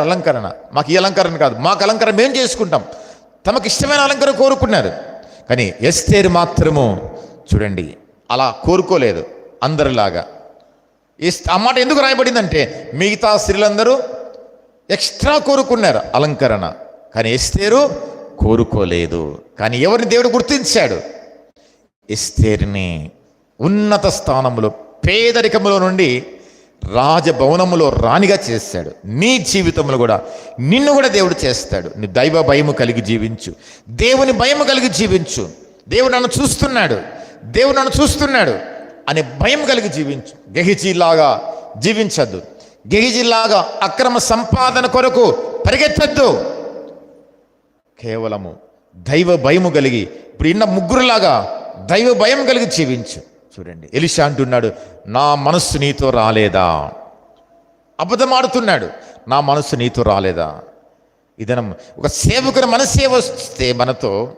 అలంకరణ. మాకు ఈ అలంకరణ కాదు. మాకు అలంకరణ మేము చేసుకుంటాం. తమకు ఇష్టమైన అలంకరణ కోరుకున్నారు. కానీ ఎస్తేరు మాత్రము చూడండి అలా కోరుకోలేదు అందరిలాగా. ఆ మాట ఎందుకు రాయబడిందంటే మిగతా స్త్రీలందరూ ఎక్స్ట్రా కోరుకున్నారు అలంకరణ. కానీ ఎస్తేరు కోరుకోలేదు. కానీ ఎవరిని దేవుడు గుర్తించాడు? ఎస్తేరిని ఉన్నత స్థానంలో పేదరికములో నుండి రాజభవనములో రాణిగా చేస్తాడు. నీ జీవితంలో కూడా నిన్ను కూడా దేవుడు చేస్తాడు. నీ దైవ భయము కలిగి జీవించు. దేవుని భయము కలిగి జీవించు. దేవుడు నన్ను చూస్తున్నాడు. దేవుడు నన్ను చూస్తున్నాడు అనే భయం కలిగి జీవించు. గెహిజీలాగా జీవించద్దు. గెహిజీలాగా అక్రమ సంపాదన కొరకు పరిగెత్తద్దు. కేవలము దైవ భయము కలిగి ఇప్పుడు ఇన్న ముగ్గురులాగా దైవ భయం కలిగి జీవించు. చూడండి. ఎలిషా అంటున్నాడు నా మనస్సు నీతో రాలేదా? అబద్ధమాడుతున్నాడు నా మనస్సు నీతో రాలేదా? ఇదనం ఒక సేవకుని మనసే వస్తే మనతో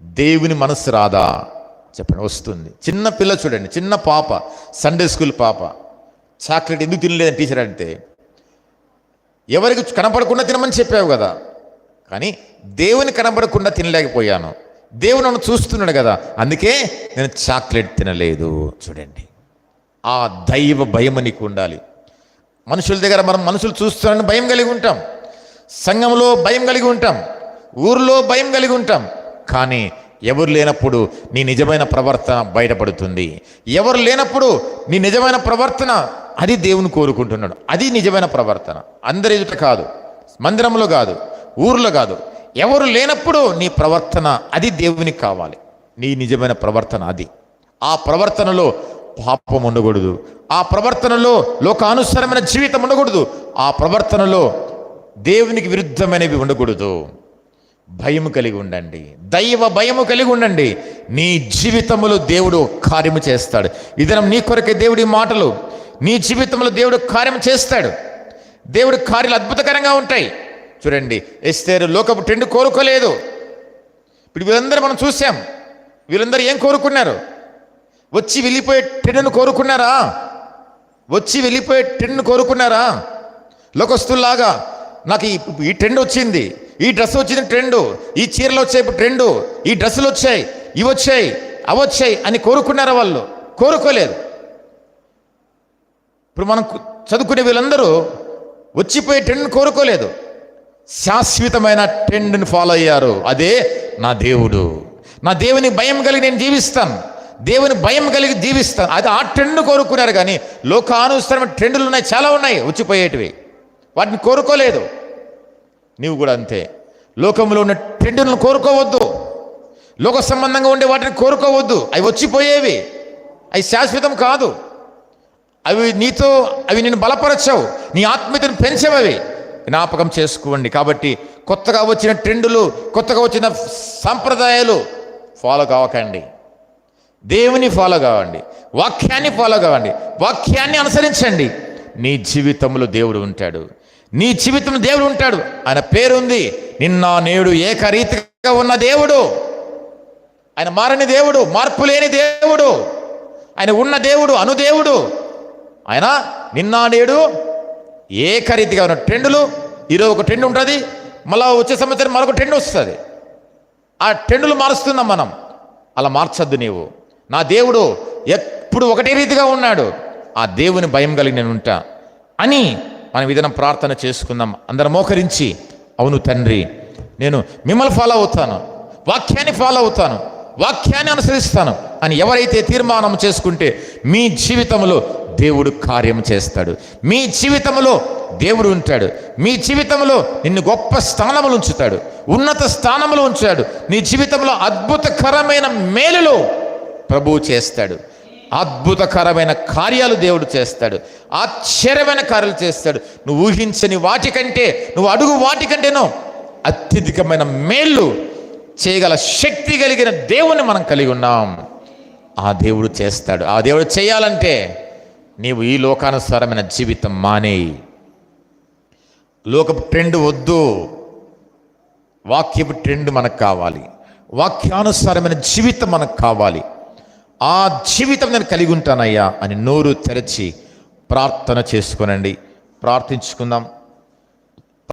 దేవుని మనస్సు రాదా? చెప్పండి వస్తుంది. చిన్న పిల్ల చూడండి చిన్న పాప సండే స్కూల్ పాప. చాక్లెట్ ఎందుకు తినలేదని టీచర్ అంటే ఎవరికి కనపడకుండా తినమని చెప్పావు కదా కానీ దేవుని కనబడకుండా తినలేకపోయాను. దేవుడు నన్ను చూస్తున్నాడు కదా అందుకే నేను చాక్లెట్ తినలేదు. చూడండి. ఆ దైవ భయం నీకు ఉండాలి. మనుషుల దగ్గర మనం మనుషులు చూస్తున్నారని భయం కలిగి ఉంటాం. సంఘంలో భయం కలిగి ఉంటాం. ఊర్లో భయం కలిగి ఉంటాం. కానీ ఎవరు లేనప్పుడు నీ నిజమైన ప్రవర్తన బయటపడుతుంది. ఎవరు లేనప్పుడు నీ నిజమైన ప్రవర్తన అది దేవుని కోరుకుంటున్నాడు. అది నిజమైన ప్రవర్తన. అందరి ఎదుట కాదు. మందిరంలో కాదు. ఊర్లో కాదు. ఎవరు లేనప్పుడు నీ ప్రవర్తన అది దేవునికి కావాలి. నీ నిజమైన ప్రవర్తన అది. ఆ ప్రవర్తనలో పాపం ఉండకూడదు. ఆ ప్రవర్తనలో లోకానుసరమైన జీవితం ఉండకూడదు. ఆ ప్రవర్తనలో దేవునికి విరుద్ధమైనవి ఉండకూడదు. భయము కలిగి ఉండండి. దైవ భయము కలిగి ఉండండి. నీ జీవితంలో దేవుడు కార్యము చేస్తాడు. ఇదనం నీ కొరకే దేవుడి మాటలు. నీ జీవితంలో దేవుడు కార్యం చేస్తాడు. దేవుడి కార్యాలు అద్భుతకరంగా ఉంటాయి. చూడండి ఎస్తేరు లోకపు టెండు కోరుకోలేదు. ఇప్పుడు వీళ్ళందరూ మనం చూసాం వీళ్ళందరూ ఏం కోరుకున్నారు? వచ్చి వెళ్ళిపోయే టెండును కోరుకున్నారా? వచ్చి వెళ్ళిపోయే టెండును కోరుకున్నారా? లోకస్తుల్లాగా నాకు ఈ ఈ ట్రెండ్ వచ్చింది ఈ డ్రెస్ వచ్చింది ట్రెండు ఈ చీరలు వచ్చాయి ఇప్పుడు ట్రెండు ఈ డ్రెస్సులు వచ్చాయి ఇవి వచ్చాయి అవి వచ్చాయి అని కోరుకున్నారా వాళ్ళు? కోరుకోలేదు. ఇప్పుడు మనం చదువుకునే వీళ్ళందరూ వచ్చిపోయే ట్రెండ్ని కోరుకోలేదు. శాశ్వతమైన ట్రెండ్ని ఫాలో అయ్యారు. అదే నా దేవుడు. నా దేవుని భయం కలిగి నేను జీవిస్తాను. దేవుని భయం కలిగి జీవిస్తాను. అది ఆ ట్రెండ్ కోరుకున్నారు కానీ లోకానుసరమైన ట్రెండ్లు ఉన్నాయి చాలా ఉన్నాయి వచ్చిపోయేటివి వాటిని కోరుకోలేదు. నీవు కూడా అంతే. లోకంలో ఉన్న ట్రెండ్లను కోరుకోవద్దు. లోక సంబంధంగా ఉండే వాటిని కోరుకోవద్దు. అవి వచ్చిపోయేవి. అవి శాశ్వతం కాదు. అవి నీతో అవి నేను బలపరచవు. నీ ఆత్మీయతను పెంచవవి. అవి జ్ఞాపకం చేసుకోండి. కాబట్టి కొత్తగా వచ్చిన ట్రెండులు కొత్తగా వచ్చిన సాంప్రదాయాలు ఫాలో కావకండి. దేవుని ఫాలో కావండి. వాక్యాన్ని ఫాలో కావండి. వాక్యాన్ని అనుసరించండి. నీ జీవితంలో దేవుడు ఉంటాడు. నీ జీవితంలో దేవుడు ఉంటాడు. ఆయన పేరుంది. నిన్న నేడు ఏకరీతిగా ఉన్న దేవుడు. ఆయన మారని దేవుడు మార్పు లేని దేవుడు. ఆయన ఉన్న దేవుడు అనుదేవుడు. ఆయన నిన్న నేడు ఏకరీతిగా ఉన్న ట్రెండులు ఈరోజు ఒక ట్రెండ్ ఉంటుంది మళ్ళీ వచ్చే సంవత్సరం మరొక ట్రెండ్ వస్తుంది. ఆ ట్రెండులు మారుస్తున్నాం మనం. అలా మార్చద్దు నీవు. నా దేవుడు ఎప్పుడు ఒకటే రీతిగా ఉన్నాడు. ఆ దేవుని భయం కలిగి నేను ఉంటా అని మనం విధానం ప్రార్థన చేసుకుందాం. అందరం మోకరించి అవును తండ్రి నేను మిమ్మల్ని ఫాలో అవుతాను. వాక్యాన్ని ఫాలో అవుతాను. వాక్యాన్ని అనుసరిస్తాను. అని ఎవరైతే తీర్మానం చేసుకుంటే మీ జీవితంలో దేవుడు కార్యం చేస్తాడు. మీ జీవితంలో దేవుడు ఉంటాడు. మీ జీవితంలో నిన్ను గొప్ప స్థానములు ఉంచుతాడు. ఉన్నత స్థానములు ఉంచాడు. నీ జీవితంలో అద్భుతకరమైన మేలులో ప్రభువు చేస్తాడు. అద్భుతకరమైన కార్యాలు దేవుడు చేస్తాడు. ఆశ్చర్యమైన కార్యాలు చేస్తాడు. నువ్వు ఊహించని వాటికంటే నువ్వు అడుగు వాటికంటేనో అత్యధికమైన మేళ్ళు చేయగల శక్తి కలిగిన దేవుని మనం కలిగి ఉన్నాం. ఆ దేవుడు చేస్తాడు. ఆ దేవుడు చేయాలంటే నీవు ఈ లోకానుసారమైన జీవితం మానేయి లోకపు ట్రెండ్ వద్దు. వాక్యపు ట్రెండ్ మనకు కావాలి. వాక్యానుసారమైన జీవితం మనకు కావాలి. ఆ జీవితం నేను కలిగి ఉంటానయ్యా అని నోరు తెరచి ప్రార్థన చేసుకునండి. ప్రార్థించుకుందాం.